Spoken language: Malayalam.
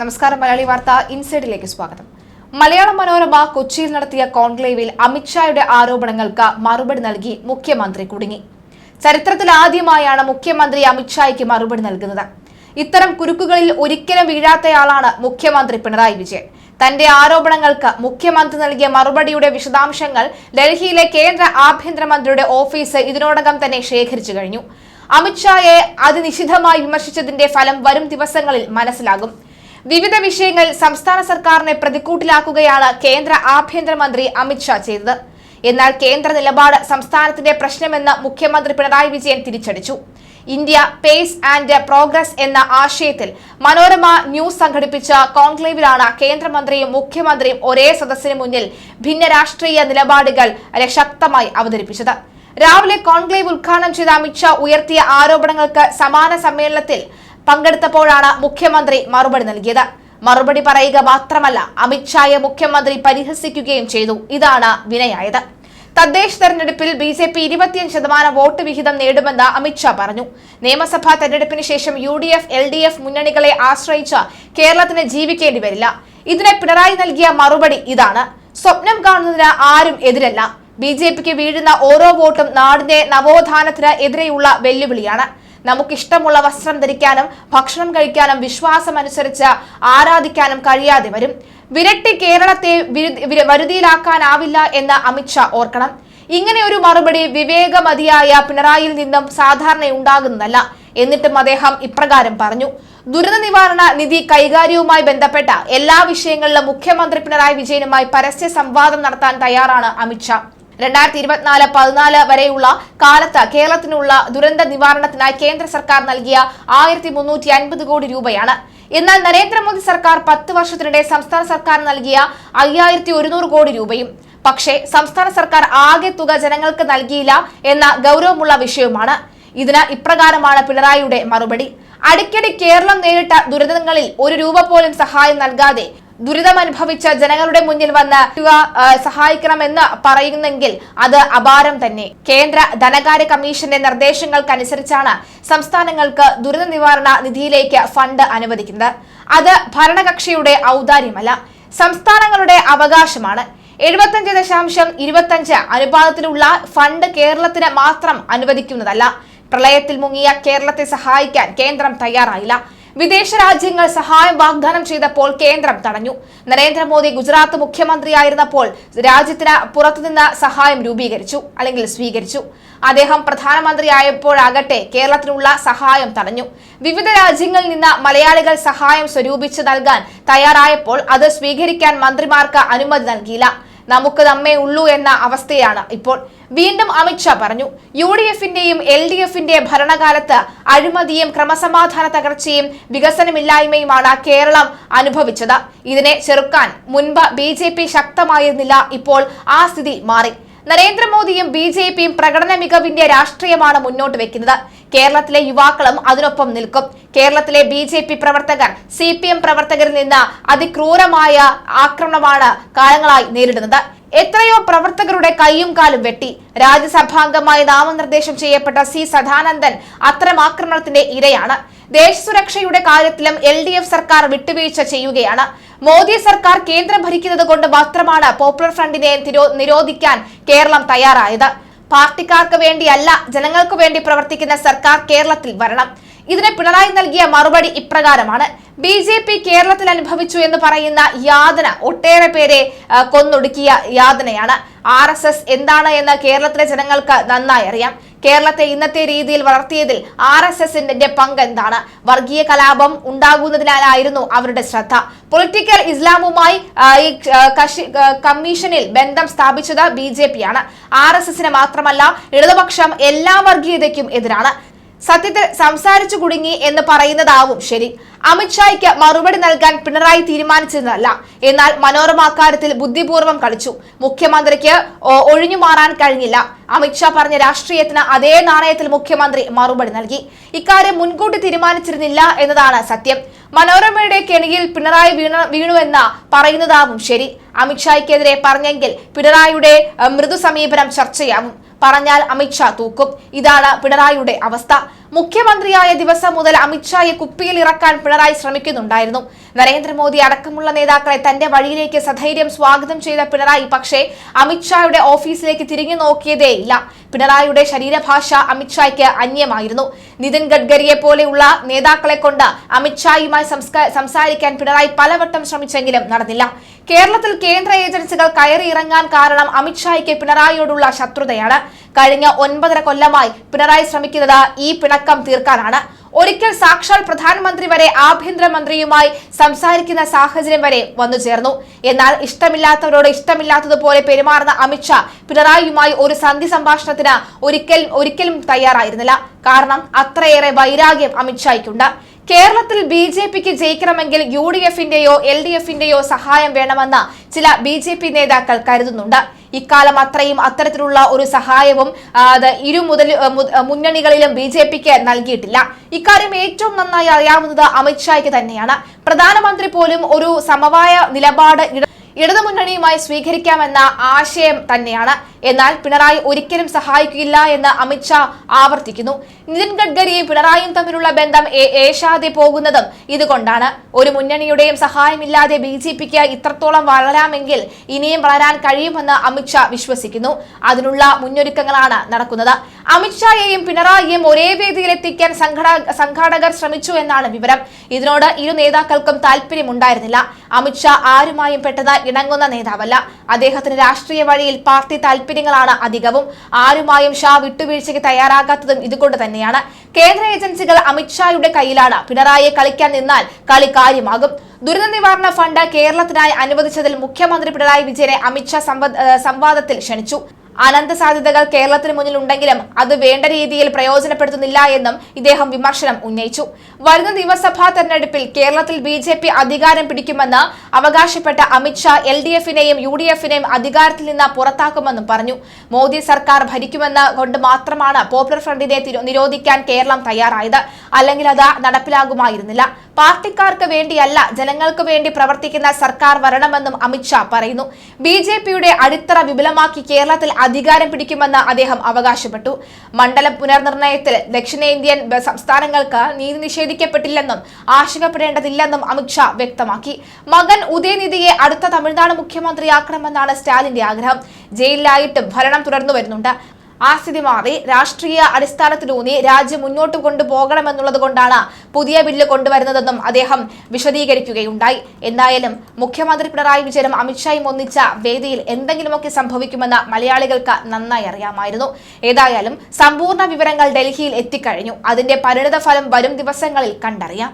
നമസ്കാരം മലയാളി വാർത്ത ഇൻസൈഡിലേക്ക് സ്വാഗതം. മലയാള മനോരമ കൊച്ചിയിൽ നടത്തിയ കോൺക്ലേവിൽ അമിത്ഷായുടെ ആരോപണങ്ങൾക്ക് മറുപടി നൽകി മുഖ്യമന്ത്രി കുടുങ്ങി. ചരിത്രത്തിൽ ആദ്യമായാണ് മുഖ്യമന്ത്രി അമിത്ഷായ്ക്ക് മറുപടി നൽകുന്നത്. ഇത്തരം കുരുക്കുകളിൽ ഒരിക്കലും വീഴാത്തയാളാണ് മുഖ്യമന്ത്രി പിണറായി വിജയൻ. തന്റെ ആരോപണങ്ങൾക്ക് മുഖ്യമന്ത്രി നൽകിയ മറുപടിയുടെ വിശദാംശങ്ങൾ ഡൽഹിയിലെ കേന്ദ്ര ആഭ്യന്തരമന്ത്രിയുടെ ഓഫീസ് ഇതിനോടകം തന്നെ ശേഖരിച്ചു കഴിഞ്ഞു. അമിത്ഷായെ അതിനിശിതമായി വിമർശിച്ചതിന്റെ ഫലം വരും ദിവസങ്ങളിൽ മനസ്സിലാകും. വിവിധ വിഷയങ്ങൾ സംസ്ഥാന സർക്കാരിനെ പ്രതിക്കൂട്ടിലാക്കുകയാണ് കേന്ദ്ര ആഭ്യന്തരമന്ത്രി അമിത്ഷാ ചെയ്തത്. എന്നാൽ കേന്ദ്ര നിലപാട് സംസ്ഥാനത്തിന്റെ പ്രശ്നമെന്ന് മുഖ്യമന്ത്രി പിണറായി വിജയൻ തിരിച്ചടിച്ചു. ഇന്ത്യ പേസ് ആൻഡ് പ്രോഗ്രസ് എന്ന ആശയത്തിൽ മനോരമ ന്യൂസ് സംഘടിപ്പിച്ച കോൺക്ലേവിലാണ് കേന്ദ്രമന്ത്രിയും മുഖ്യമന്ത്രിയും ഒരേ സദസ്സിന് മുന്നിൽ ഭിന്ന രാഷ്ട്രീയ നിലപാടുകൾ ശക്തമായി അവതരിപ്പിച്ചത്. രാവിലെ കോൺക്ലേവ് ഉദ്ഘാടനം ചെയ്ത അമിത്ഷാ ഉയർത്തിയ ആരോപണങ്ങൾക്ക് സമാന സമ്മേളനത്തിൽ പങ്കെടുത്തപ്പോഴാണ് മുഖ്യമന്ത്രി മറുപടി നൽകിയത്. മറുപടി പറയുക മാത്രമല്ല അമിത്ഷായെ മുഖ്യമന്ത്രി പരിഹസിക്കുകയും ചെയ്തു. ഇതാണ് വിനയായത്. തദ്ദേശ തെരഞ്ഞെടുപ്പിൽ ബി ജെ പി ഇരുപത്തിയഞ്ച് ശതമാനം വോട്ട് വിഹിതം നേടുമെന്ന് അമിത്ഷാ പറഞ്ഞു. നിയമസഭാ തെരഞ്ഞെടുപ്പിന് ശേഷം U D F L D F മുന്നണികളെ ആശ്രയിച്ച് കേരളത്തിന് ജീവിക്കേണ്ടി വരില്ല. ഇതിന് പിണറായി നൽകിയ മറുപടി ഇതാണ്. സ്വപ്നം കാണുന്നതിന് ആരും എതിരല്ല. ബി ജെ പിക്ക് വീഴുന്ന ഓരോ വോട്ടും നാടിന്റെ നവോത്ഥാനത്തിന് എതിരെയുള്ള വെല്ലുവിളിയാണ്. നമുക്കിഷ്ടമുള്ള വസ്ത്രം ധരിക്കാനും ഭക്ഷണം കഴിക്കാനും വിശ്വാസം വിശ്വാസമനുസരിച്ച് ആരാധിക്കാനും കഴിയാതെ വരും. വിരട്ടി കേരളത്തെ വിരു- വിര- വരുതിയിലാക്കാനാവില്ല എന്ന് അമിത്ഷാ ഓർക്കണം. ഇങ്ങനെ ഒരു മറുപടി വിവേകമതിയായ പിണറായിയിൽ നിന്നും സാധാരണ ഉണ്ടാകുന്നതല്ല എന്നിട്ടും അദ്ദേഹം ഇപ്രകാരം പറഞ്ഞു. ദുരന്ത നിവാരണ നിധി കൈകാര്യവുമായി ബന്ധപ്പെട്ട എല്ലാ വിഷയങ്ങളിലും മുഖ്യമന്ത്രി പിണറായി വിജയനുമായി പരസ്യ സംവാദം നടത്താൻ തയ്യാറാണ് അമിത്ഷാ രണ്ടായിരത്തി ഇരുപത്തിനാല് പതിനാല് വരെയുള്ള കാലത്ത് കേരളത്തിനുള്ള ദുരന്ത നിവാരണത്തിനായി കേന്ദ്ര സർക്കാർ നൽകിയ ആയിരത്തി മുന്നൂറ്റി അൻപത് കോടി രൂപയാണ്. എന്നാൽ നരേന്ദ്രമോദി സർക്കാർ പത്ത് വർഷത്തിനിടെ സംസ്ഥാന സർക്കാർ നൽകിയ അയ്യായിരത്തി ഒരുന്നൂറ് കോടി രൂപയും പക്ഷേ സംസ്ഥാന സർക്കാർ ആകെ തുക ജനങ്ങൾക്ക് നൽകിയില്ല എന്ന ഗൗരവമുള്ള വിഷയവുമാണ്. ഇതിന് ഇപ്രകാരമാണ് പിണറായിയുടെ മറുപടി. അടിക്കടി കേരളം നേരിട്ട ദുരന്തങ്ങളിൽ ഒരു രൂപ പോലും സഹായം നൽകാതെ ദുരിതമനുഭവിച്ച ജനങ്ങളുടെ മുന്നിൽ വന്ന് സഹായിക്കണമെന്ന് പറയുന്നെങ്കിൽ അത് അപാരം തന്നെ. കേന്ദ്ര ധനകാര്യ കമ്മീഷന്റെ നിർദ്ദേശങ്ങൾക്കനുസരിച്ചാണ് സംസ്ഥാനങ്ങൾക്ക് ദുരിത നിവാരണ നിധിയിലേക്ക് ഫണ്ട് അനുവദിക്കുന്നത്. അത് ഭരണകക്ഷിയുടെ ഔദാര്യമല്ല സംസ്ഥാനങ്ങളുടെ അവകാശമാണ്. എഴുപത്തഞ്ച് ദശാംശം ഇരുപത്തഞ്ച് അനുപാതത്തിലുള്ള ഫണ്ട് കേരളത്തിന് മാത്രം അനുവദിക്കുന്നതല്ല. പ്രളയത്തിൽ മുങ്ങിയ കേരളത്തെ സഹായിക്കാൻ കേന്ദ്രം തയ്യാറായില്ല. വിദേശ രാജ്യങ്ങൾ സഹായം വാഗ്ദാനം ചെയ്തപ്പോൾ കേന്ദ്രം തടഞ്ഞു. നരേന്ദ്രമോദി ഗുജറാത്ത് മുഖ്യമന്ത്രിയായിരുന്നപ്പോൾ രാജ്യത്തിന് പുറത്തുനിന്ന് സഹായം രൂപീകരിച്ചു അല്ലെങ്കിൽ സ്വീകരിച്ചു. അദ്ദേഹം പ്രധാനമന്ത്രിയായപ്പോഴാകട്ടെ കേരളത്തിനുള്ള സഹായം തടഞ്ഞു. വിവിധ രാജ്യങ്ങളിൽ നിന്ന് മലയാളികൾ സഹായം സ്വരൂപിച്ച് നൽകാൻ തയ്യാറായപ്പോൾ അത് സ്വീകരിക്കാൻ മന്ത്രിമാർക്ക് അനുമതി നൽകിയില്ല. നമുക്ക് നമ്മേ ഉള്ളൂ എന്ന അവസ്ഥയാണ് ഇപ്പോൾ. വീണ്ടും അമിത്ഷാ പറഞ്ഞു യു ഡി എഫിന്റെയും എൽ ഡി എഫിന്റെ ഭരണകാലത്ത് അഴിമതിയും ക്രമസമാധാന തകർച്ചയും വികസനമില്ലായ്മയുമാണ് കേരളം അനുഭവിച്ചത്. ഇതിനെ ചെറുക്കാൻ മുൻപ് ബി ശക്തമായിരുന്നില്ല ഇപ്പോൾ ആ സ്ഥിതി മാറി. നരേന്ദ്രമോദിയും ബി ജെ പിയും പ്രകടന മികവിന്റെ രാഷ്ട്രീയമാണ് മുന്നോട്ട് വെക്കുന്നത്. കേരളത്തിലെ യുവാക്കളും അതിനൊപ്പം നിൽക്കും. കേരളത്തിലെ ബി ജെ പി പ്രവർത്തകർ സി പി എം പ്രവർത്തകരിൽ നിന്ന് അതിക്രൂരമായ ആക്രമണമാണ് കാലങ്ങളായി നേരിടുന്നത്. എത്രയോ പ്രവർത്തകരുടെ കൈയും കാലും വെട്ടി. രാജ്യസഭാംഗമായി നാമനിർദ്ദേശം ചെയ്യപ്പെട്ട സി സദാനന്ദൻ അത്തരം ആക്രമണത്തിന്റെ ഇരയാണ്. ദേശസുരക്ഷയുടെ കാര്യത്തിലും എൽ ഡി എഫ് സർക്കാർ വിട്ടുവീഴ്ച ചെയ്യുകയാണ്. മോദി സർക്കാർ കേന്ദ്രം ഭരിക്കുന്നത് കൊണ്ട് മാത്രമാണ് പോപ്പുലർ ഫ്രണ്ടിനെ നിരോധിക്കാൻ കേരളം തയ്യാറായത്. പാർട്ടിക്കാർക്ക് വേണ്ടിയല്ല ജനങ്ങൾക്ക് വേണ്ടി പ്രവർത്തിക്കുന്ന സർക്കാർ കേരളത്തിൽ വരണം. ഇതിന് പിണറായി നൽകിയ മറുപടി ഇപ്രകാരമാണ്. ബി ജെ പി കേരളത്തിൽ അനുഭവിച്ചു എന്ന് പറയുന്ന യാതന ഒട്ടേറെ പേരെ കൊന്നൊടുക്കിയ യാതനയാണ്. ആർ എസ് എസ് എന്താണ് എന്ന് കേരളത്തിലെ ജനങ്ങൾക്ക് നന്നായി അറിയാം. കേരളത്തെ ഇന്നത്തെ രീതിയിൽ വളർത്തിയതിൽ ആർ എസ് എസിന്റെ പങ്ക് എന്താണ്? വർഗീയ കലാപം ഉണ്ടാകുന്നതിനാലായിരുന്നു അവരുടെ ശ്രദ്ധ. പൊളിറ്റിക്കൽ ഇസ്ലാമുമായി ഈ കമ്മീഷനിൽ ബന്ധം സ്ഥാപിച്ചത് ബി ജെ പി ആണ്. ആർ എസ് എസിന് മാത്രമല്ല ഇടതുപക്ഷം എല്ലാ വർഗീയതയ്ക്കും എതിരാണ്. സത്യത്തിൽ സംസാരിച്ചു കുടുങ്ങി എന്ന് പറയുന്നതാവും ശരി. അമിത്ഷായ്ക്ക് മറുപടി നൽകാൻ പിണറായി തീരുമാനിച്ചതല്ല എന്നാൽ മനോരമ അക്കാര്യത്തിൽ ബുദ്ധിപൂർവം കളിച്ചു. മുഖ്യമന്ത്രിക്ക് ഒഴിഞ്ഞു മാറാൻ കഴിഞ്ഞില്ല. അമിത്ഷാ പറഞ്ഞ രാഷ്ട്രീയത്തിന് അതേ നാണയത്തിൽ മുഖ്യമന്ത്രി മറുപടി നൽകി. ഇക്കാര്യം മുൻകൂട്ടി തീരുമാനിച്ചിരുന്നില്ല എന്നതാണ് സത്യം. മനോരമയുടെ കെണിയിൽ പിണറായി വീണ വീണുവെന്ന് പറയുന്നതാവും ശരി. അമിത്ഷായ്ക്കെതിരെ പറഞ്ഞെങ്കിൽ പിണറായിയുടെ മൃദു സമീപനം ചർച്ചയാവും. പറഞ്ഞാൽ അമിത്ഷാ തൂക്കും. ഇതാണ് പിണറായിയുടെ അവസ്ഥ. മുഖ്യമന്ത്രിയായ ദിവസം മുതൽ അമിത്ഷായെ കുപ്പിയിൽ ഇറക്കാൻ പിണറായി ശ്രമിക്കുന്നുണ്ടായിരുന്നു. നരേന്ദ്രമോദി അടക്കമുള്ള നേതാക്കളെ തന്റെ വഴിയിലേക്ക് സധൈര്യം സ്വാഗതം ചെയ്ത പിണറായി പക്ഷേ അമിത്ഷായുടെ ഓഫീസിലേക്ക് തിരിഞ്ഞു നോക്കിയതേയില്ല പിണറായിയുടെ ശരീരഭാഷ അമിത്ഷായ്ക്ക് അന്യമായിരുന്നു. നിതിൻ ഗഡ്കരിയെ പോലെയുള്ള നേതാക്കളെ കൊണ്ട് അമിത്ഷായുമായി സംസാരിക്കാൻ പിണറായി പലവട്ടം ശ്രമിച്ചെങ്കിലും നടന്നില്ല. കേരളത്തിൽ കേന്ദ്ര ഏജൻസികൾ കയറിയിറങ്ങാൻ കാരണം അമിത്ഷായ്ക്ക് പിണറായിയോടുള്ള ശത്രുതയാണ്. കഴിഞ്ഞ ഒൻപതര കൊല്ലമായി പിണറായി ശ്രമിക്കുന്നത് ഈ പിണക്കം തീർക്കാനാണ്. ഒരിക്കൽ സാക്ഷാൽ പ്രധാനമന്ത്രി വരെ ആഭ്യന്തരമന്ത്രിയുമായി സംസാരിക്കുന്ന സാഹചര്യം വരെ വന്നു ചേർന്നു. എന്നാൽ ഇഷ്ടമില്ലാത്തവരോട് ഇഷ്ടമില്ലാത്തതുപോലെ പെരുമാറുന്ന അമിത്ഷാ പിണറായിയുമായി ഒരു സന്ധി സംഭാഷണത്തിന് ഒരിക്കൽ ഒരിക്കലും തയ്യാറായിരുന്നില്ല. കാരണം അത്രയേറെ വൈരാഗ്യം അമിത്ഷായ്ക്കുണ്ട് കേരളത്തിൽ ബി ജെ പിക്ക് ജയിക്കണമെങ്കിൽ യു ഡി എഫിന്റെയോ എൽ ഡി എഫിന്റെയോ സഹായം വേണമെന്ന് ചില ബി ജെ പി നേതാക്കൾ കരുതുന്നുണ്ട്. ഇക്കാലം അത്രയും അത്തരത്തിലുള്ള ഒരു സഹായവും അത് ഇരു മുതൽ മുന്നണികളിലും ബി ജെ പിക്ക് നൽകിയിട്ടില്ല. ഇക്കാര്യം ഏറ്റവും നന്നായി അറിയാവുന്നത് അമിത്ഷായ്ക്ക് തന്നെയാണ്. പ്രധാനമന്ത്രി പോലും ഒരു സമവായ നിലപാട് ഇടതുമുന്നണിയുമായി സ്വീകരിക്കാമെന്ന ആശയം തന്നെയാണ്. എന്നാൽ പിണറായി ഒരിക്കലും സഹായിക്കില്ല എന്ന് അമിത്ഷാ ആവർത്തിക്കുന്നു. നിതിൻ ഗഡ്കരിയും പിണറായിയും തമ്മിലുള്ള ബന്ധം ഏഷാതെ പോകുന്നതും ഇതുകൊണ്ടാണ്. ഒരു മുന്നണിയുടെയും സഹായമില്ലാതെ ബി ജെ പിക്ക് ഇത്രത്തോളം വളരാമെങ്കിൽ ഇനിയും വളരാൻ കഴിയുമെന്ന് അമിത്ഷാ വിശ്വസിക്കുന്നു. അതിനുള്ള മുന്നൊരുക്കങ്ങളാണ് നടക്കുന്നത്. അമിത്ഷായെയും പിണറായിയും ഒരേ വേദിയിലെത്തിക്കാൻ സംഘട സംഘാടകർ ശ്രമിച്ചു എന്നാണ് വിവരം. ഇതിനോട് ഇരു നേതാക്കൾക്കും താല്പര്യമുണ്ടായിരുന്നില്ല അമിത്ഷാ ആരുമായും പെട്ടെന്ന് ഇണങ്ങുന്ന നേതാവല്ല. അദ്ദേഹത്തിന് രാഷ്ട്രീയ വഴിയിൽ പാർട്ടി താല്പര്യങ്ങളാണ് അധികവും. ആരുമായും ഷാ വിട്ടുവീഴ്ചയ്ക്ക് തയ്യാറാകാത്തതും ഇതുകൊണ്ട് തന്നെയാണ്. കേന്ദ്ര ഏജൻസികൾ അമിത്ഷായുടെ കയ്യിലാണ്. പിണറായിയെ കളിക്കാൻ നിന്നാൽ കളി കാര്യമാകും. ദുരന്ത നിവാരണ ഫണ്ട് കേരളത്തിനായി അനുവദിച്ചതിൽ മുഖ്യമന്ത്രി പിണറായി വിജയനെ അമിത്ഷാ സംവാദത്തിൽ ക്ഷണിച്ചു. അനന്ത സാധ്യതകൾ കേരളത്തിന് മുന്നിൽ ഉണ്ടെങ്കിലും അത് വേണ്ട രീതിയിൽ പ്രയോജനപ്പെടുത്തുന്നില്ല എന്നും ഇദ്ദേഹം വിമർശനം ഉന്നയിച്ചു. വരുന്ന നിയമസഭാ തെരഞ്ഞെടുപ്പിൽ കേരളത്തിൽ ബി ജെ പി അധികാരം പിടിക്കുമെന്ന് അവകാശപ്പെട്ട അമിത്ഷാ എൽ ഡി എഫിനെയും യു ഡി എഫിനെയും അധികാരത്തിൽ നിന്ന് പുറത്താക്കുമെന്നും പറഞ്ഞു. മോദി സർക്കാർ ഭരിക്കുമെന്ന് കൊണ്ട് മാത്രമാണ് പോപ്പുലർ ഫ്രണ്ടിനെ നിരോധിക്കാൻ കേരളം തയ്യാറായത്. അല്ലെങ്കിൽ അത് നടപ്പിലാകുമായിരുന്നില്ല. പാർട്ടിക്കാർക്ക് വേണ്ടിയല്ല ജനങ്ങൾക്ക് വേണ്ടി പ്രവർത്തിക്കുന്ന സർക്കാർ വരണമെന്നും അമിത്ഷാ പറയുന്നു. ബി ജെ പിയുടെ അടിത്തറ വിപുലമാക്കി കേരളത്തിൽ അധികാരം പിടിക്കുമെന്ന് അദ്ദേഹം അവകാശപ്പെട്ടു. മണ്ഡലം പുനർനിർണയത്തിൽ ദക്ഷിണേന്ത്യൻ സംസ്ഥാനങ്ങൾക്ക് നീതി നിഷേധിക്കപ്പെട്ടില്ലെന്നും ആശങ്കപ്പെടേണ്ടതില്ലെന്നും അമിത്ഷാ വ്യക്തമാക്കി. മകൻ ഉദയനിധിയെ അടുത്ത തമിഴ്നാട് മുഖ്യമന്ത്രിയാക്കണമെന്നാണ് സ്റ്റാലിന്റെ ആഗ്രഹം. ജയിലിലായിട്ടും ഭരണം തുടർന്നു വരുന്നുണ്ട്. ആ സ്ഥിതി മാറി രാഷ്ട്രീയ അടിസ്ഥാനത്തിലൂന്നി രാജ്യം മുന്നോട്ട് കൊണ്ടുപോകണമെന്നുള്ളത് കൊണ്ടാണ് പുതിയ ബില്ല് കൊണ്ടുവരുന്നതെന്നും അദ്ദേഹം വിശദീകരിക്കുകയുണ്ടായി. എന്തായാലും മുഖ്യമന്ത്രി പിണറായി വിജയനും അമിത്ഷായും ഒന്നിച്ച വേദിയിൽ എന്തെങ്കിലുമൊക്കെ സംഭവിക്കുമെന്ന് മലയാളികൾക്ക് നന്നായി അറിയാമായിരുന്നു. ഏതായാലും സമ്പൂർണ വിവരങ്ങൾ ഡൽഹിയിൽ എത്തിക്കഴിഞ്ഞു. അതിന്റെ പരിണിത ഫലം വരും ദിവസങ്ങളിൽ കണ്ടറിയാം.